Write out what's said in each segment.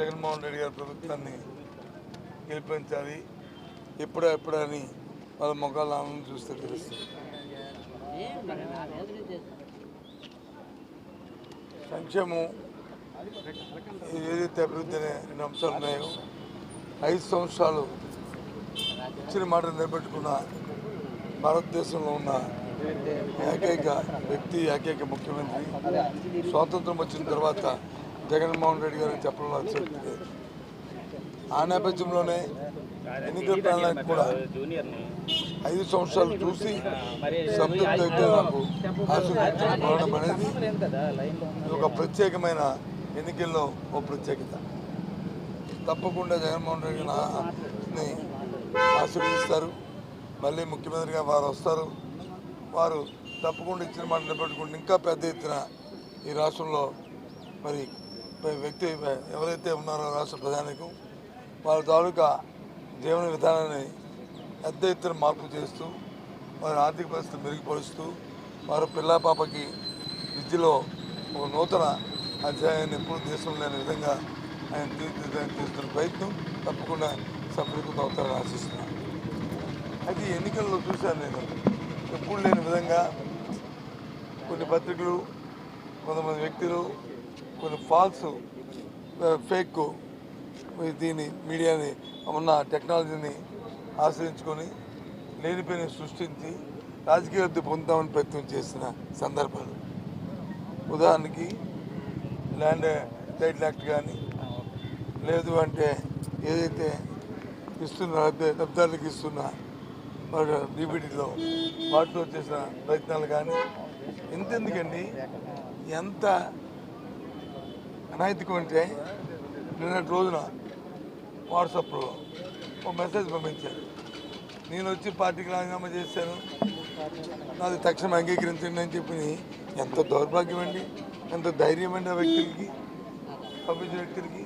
గారిని గెలిపించాలి ఎప్పుడా ఎప్పుడా అని వాళ్ళ ముఖాలు ఆనందం చూస్తే తెలుస్తుంది. సంక్షేమం ఏదైతే అభివృద్ధి అనే రెండు అంశాలు ఉన్నాయో ఐదు సంవత్సరాలు ఇచ్చిన మాట నిలబెట్టుకున్న భారతదేశంలో ఉన్న ఏకైక వ్యక్తి ఏకైక ముఖ్యమంత్రి. స్వాతంత్రం వచ్చిన తర్వాత జగన్మోహన్ రెడ్డి గారు చెప్పడం అతిశయోక్తి ఆ నేపథ్యంలోనే ఎన్నికల ప్రణాళిక కూడా ఐదు సంవత్సరాలు చూసి సంతృప్తి అయితే నాకు ఆశీర్వదించడం అనేది ఒక ప్రత్యేకమైన ఎన్నికల్లో ఒక ప్రత్యేకత. తప్పకుండా జగన్మోహన్ రెడ్డి గారిని ఆశీర్వదిస్తారు. మళ్ళీ ముఖ్యమంత్రిగా వారు వస్తారు. వారు తప్పకుండా ఇచ్చిన మాట నిలబెట్టుకుంటే ఇంకా పెద్ద ఎత్తున ఈ రాష్ట్రంలో మరి వ్యక్తి ఎవరైతే ఉన్నారో రాష్ట్ర ప్రధానికు వారి తాలూకా జీవన విధానాన్ని పెద్ద ఎత్తున మార్పు చేస్తూ వారి ఆర్థిక పరిస్థితి మెరుగుపరుస్తూ వారి పిల్ల పాపకి విద్యలో ఒక నూతన అధ్యాయాన్ని ఎప్పుడు దేశంలో లేని విధంగా ఆయన తీర్చిదిద్దాన్ని చేస్తున్న ప్రయత్నం తప్పకుండా సఫలీకృతం అవుతారని ఆశిస్తున్నాను. అయితే ఎన్నికల్లో చూశాను నేను ఎప్పుడు లేని విధంగా కొన్ని పత్రికలు కొంతమంది వ్యక్తులు కొన్ని ఫాల్స్ ఫేక్ uh, దీన్ని మీడియాని ఉన్న టెక్నాలజీని ఆశ్రయించుకొని లేనిపోయిన సృష్టించి రాజకీయ లబ్ధి పొందుతామని ప్రయత్నం చేసిన సందర్భాలు. ఉదాహరణకి ల్యాండ్ టైటిల్ యాక్ట్ కానీ లేదు అంటే ఏదైతే ఇస్తున్న లబ్ధాలకు ఇస్తున్న డిబిటీలో వాటిలో చేసిన ప్రయత్నాలు కానీ ఎంతెందుకండి ఎంత అనైతికం అంటే నిన్నటి రోజున వాట్సాప్లో ఒక మెసేజ్ పంపించారు. నేను వచ్చి పార్టీకి రాజీనామా చేశాను. నాది తక్షణం అంగీకరించండి అని చెప్పి ఎంత దౌర్భాగ్యం అండి. ఎంత ధైర్యం అండి ఆ వ్యక్తులకి పంపించిన వ్యక్తులకి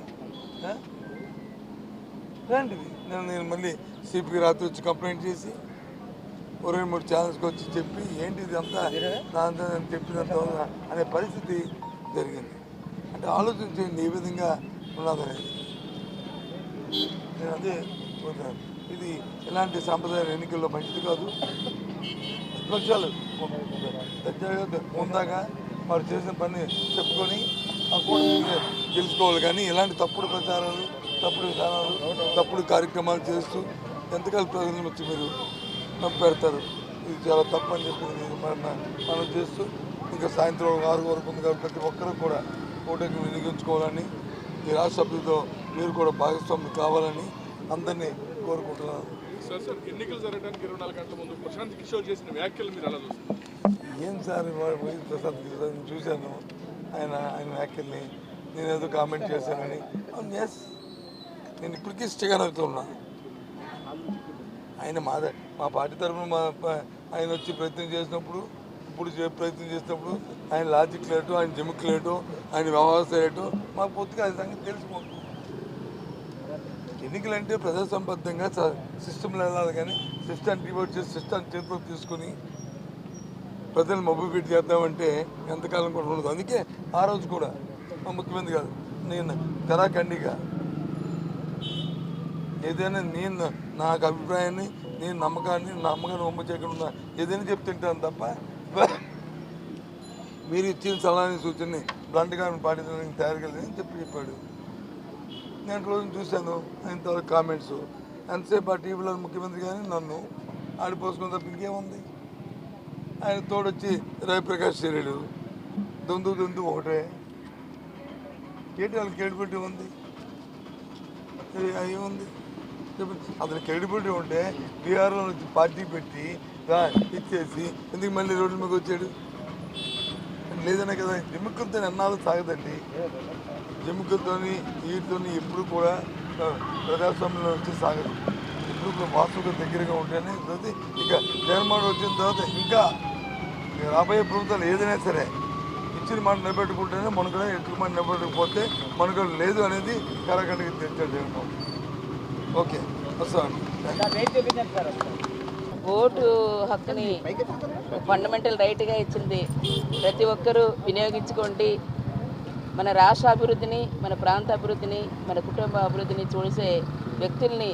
ఇలాంటిది నేను నేను మళ్ళీ సిపికి రాత్రి వచ్చి కంప్లైంట్ చేసి ఓ రెండు మూడు ఛానల్స్కి వచ్చి చెప్పి ఏంటి ఇది అంతా నా అంతా నేను చెప్పినంత ఉందా అనే పరిస్థితి జరిగింది. అంటే ఆలోచించండి ఏ విధంగా ఉన్నదనేది నేను అదే కోరుతున్నాను. ఇది ఇలాంటి సాంప్రదాయ ఎన్నికల్లో మంచిది కాదు. విపక్షాలు ఉందాగా వారు చేసిన పని చెప్పుకొని అప్పుడు గెలుచుకోవాలి. కానీ ఇలాంటి తప్పుడు ప్రచారాలు తప్పుడు విధానాలు తప్పుడు కార్యక్రమాలు చేస్తూ ఎంతకాలం ప్రజలను వచ్చి మీరు పెడతారు ఇది చాలా తప్పు అని చెప్పి మన- మనం చేస్తూ ఇంకా సాయంత్రం ఆరు వరకు ఉంది కాబట్టి ప్రతి ఒక్కరూ కూడా ఓటుకు వినియోగించుకోవాలని ఈ రాష్ట్ర సభ్యులతో మీరు కూడా భాగస్వామ్యం కావాలని అందరినీ కోరుకుంటున్నాను. సార్ సార్ ఎన్నికలు జరగడానికి ఇరవై నాలుగు గంటల ముందు ప్రశాంత్ కిషోర్ చేసిన వ్యాఖ్యలు మీరు ఎలా చూస్తారు? ఏం సార్ ప్రసాద్ కిషోర్ చూశాను. ఆయన ఆయన వ్యాఖ్యల్ని నేను ఏదో కామెంట్ చేశానని. ఎస్ నేను ఇప్పటికీ స్టిగర్ అవుతున్నా ఆయన మాదే. మా పార్టీ తరఫున మా ఆయన వచ్చి ప్రయత్నం చేసినప్పుడు ఇప్పుడు చే ప్రయత్నం చేసినప్పుడు ఆయన లాజిక్ లేటో ఆయన జిమిక్ లేటో ఆయన వ్యవహారం లేటో మాకు పూర్తిగా అది సంగతి తెలిసిపోతుంది ఎన్నికలంటే ప్రజాసంబద్ధంగా సిస్టమ్లో వెళ్ళాలి కానీ సిస్టమ్ డివోట్ చేసి సిస్టమ్ చేతిలో తీసుకుని ప్రజలు మబ్బు చేద్దామంటే ఎంతకాలం కూడా ఉండదు. అందుకే ఆ రోజు కూడా మా ముఖ్యమంత్రి గారు నేను కరాఖండిగా ఏదైనా నేను నాకు అభిప్రాయాన్ని నేను నమ్మకాన్ని నా నమ్మకాన్ని ఒమ్మ చేయకుండా ఏదైనా చెప్తుంటాను తప్ప మీరు ఇచ్చిన సలహాని సూచనని బ్లంట్గా పాటించడానికి తయారు కలిగిందని చెప్పి చెప్పాడు. నేను రోజు చూశాను ఆయన కామెంట్స్ ఎంతసేపు ఆ టీవీలో ముఖ్యమంత్రి కానీ నన్ను ఆడిపోసుకున్న తప్ప ఇంకేముంది? ఆయన తోడొచ్చి రవిప్రకాష్ చర్యలు దొందు దొందు ఒకటే. ఏంటి వాళ్ళకి క్రెడిబిలిటీ ఉంది? ఏ- ఏముంది? చెప్పు. అతను క్రెడిబిలిటీ ఉంటే బీహార్లో నుంచి పార్టీ పెట్టి ఇచ్చేసి ఎందుకు మళ్ళీ రోడ్ల మీద వచ్చాడు? లేదనే కదా ఎముకలతో ఎన్నాళ్ళు సాగదండి ఎముకలతోని వీటితోని ఎప్పుడు కూడా ప్రజాస్వామ్యంలో వచ్చి సాగదు. ఎప్పుడు కూడా దగ్గరగా ఉంటేనే తర్వాత ఇక జగన్మోహన్ వచ్చిన తర్వాత ఇంకా ఇక రాబోయే ప్రభుత్వాలు ఏదైనా సరే ఇచ్చిన మాట నిలబెట్టుకుంటేనే మనకు ఎక్కువ మాట నిలబెట్టకపోతే మనకు లేదు అనేది కరగంటకి తెచ్చాడు జగన్మోహన్ ఓకే వస్తాను. ఓటు హక్కుని ఫండమెంటల్ రైట్గా ఇచ్చింది. ప్రతి ఒక్కరూ వినియోగించుకోండి. మన రాష్ట్ర అభివృద్ధిని మన ప్రాంత అభివృద్ధిని మన కుటుంబ అభివృద్ధిని చూసే వ్యక్తుల్ని